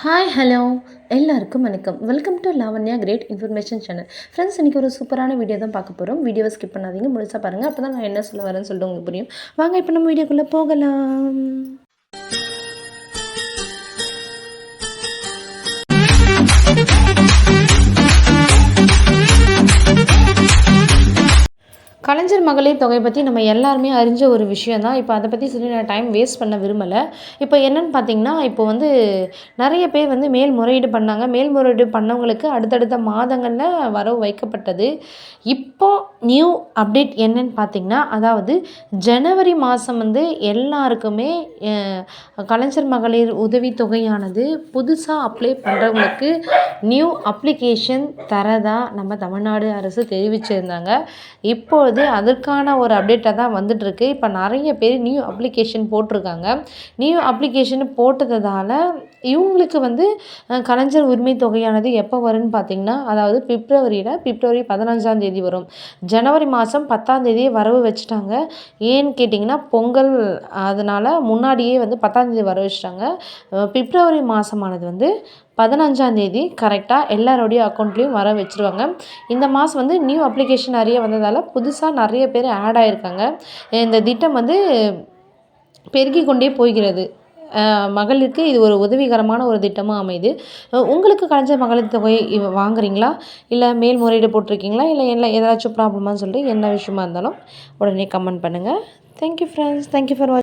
Hi hello எல்லாருக்கும் வணக்கம். Welcome to Lavanya great information channel friends இன்றைக்கி ஒரு சூப்பரான வீடியோ தான் பார்க்க போகிறோம் வீடியோவை ஸ்கிப் பண்ணாதீங்க. முழுசாக பாருங்கள் அப்போ தான் நான் என்ன சொல்ல வரேன்னு சொல்லிட்டு உங்களுக்கு புரியும். வாங்க இப்போ நம்ம வீடியோக்குள்ளே போகலாம். கலைஞர் மகளிர் தொகை பற்றி நம்ம எல்லாருமே அறிஞ்ச ஒரு விஷயம் தான் இப்போ அதை பற்றி சொல்லி நான் டைம் வேஸ்ட் பண்ண விரும்பலை. இப்போ என்னென்னு பார்த்தீங்கன்னா இப்போ வந்து நிறைய பேர் வந்து மேல்முறையீடு பண்ணாங்க. மேல்முறையீடு பண்ணவங்களுக்கு அடுத்தடுத்த மாதங்களில் வரவு வைக்கப்பட்டது. இப்போ நியூ அப்டேட் என்னன்னு பார்த்தீங்கன்னா அதாவது ஜனவரி மாதம் வந்து எல்லாருக்குமே கலைஞர் மகளிர் உதவித்தொகையானது புதுசாக அப்ளை பண்ணுறவங்களுக்கு நியூ அப்ளிகேஷன் தரதா நம்ம தமிழ்நாடு அரசு தெரிவிச்சிருந்தாங்க. இப்பொழுது அதற்கான ஒரு அப்டேட்டாக தான் வந்துட்டுருக்கு. இப்போ நிறைய பேர் நியூ அப்ளிகேஷன் போட்டிருக்காங்க. நியூ அப்ளிகேஷன் போட்டதால் இவங்களுக்கு வந்து கலைஞர் உரிமை தொகையானது எப்போ வரும்னு பார்த்தீங்கன்னா அதாவது பிப்ரவரியில் பிப்ரவரி பதினஞ்சாம் தேதி வரும். ஜனவரி மாதம் பத்தாம் தேதியே வரவு வச்சுட்டாங்க. ஏன்னு கேட்டிங்கன்னா பொங்கல் அதனால் முன்னாடியே வந்து பத்தாம் தேதி வர வச்சுட்டாங்க. பிப்ரவரி மாதமானது வந்து பதினஞ்சாம் தேதி கரெக்டாக எல்லாரோடைய அக்கௌண்ட்லேயும் வர வச்சுருவாங்க. இந்த மாதம் வந்து நியூ அப்ளிகேஷன் நிறைய வந்ததால் புதுசாக நிறைய பேர் ஆட் ஆகியிருக்காங்க இந்த திட்டம் வந்து பெருகி கொண்டே போகிறது. மகளிருக்கு இது ஒரு உதவிகரமான ஒரு திட்டமாக அமையுது. உங்களுக்கு கலைஞ்ச மகளிர் தொகை வாங்குறீங்களா? இல்லை மேல்முறையீடு போட்டிருக்கீங்களா? இல்லை என்ன ஏதாச்சும் ப்ராப்ளமானு சொல்லிட்டு என்ன விஷயமா இருந்தாலும் உடனே கமெண்ட் பண்ணுங்கள் தேங்க்யூ ஃப்ரெண்ட்ஸ் தேங்க்யூ ஃபார் வாட்சிங்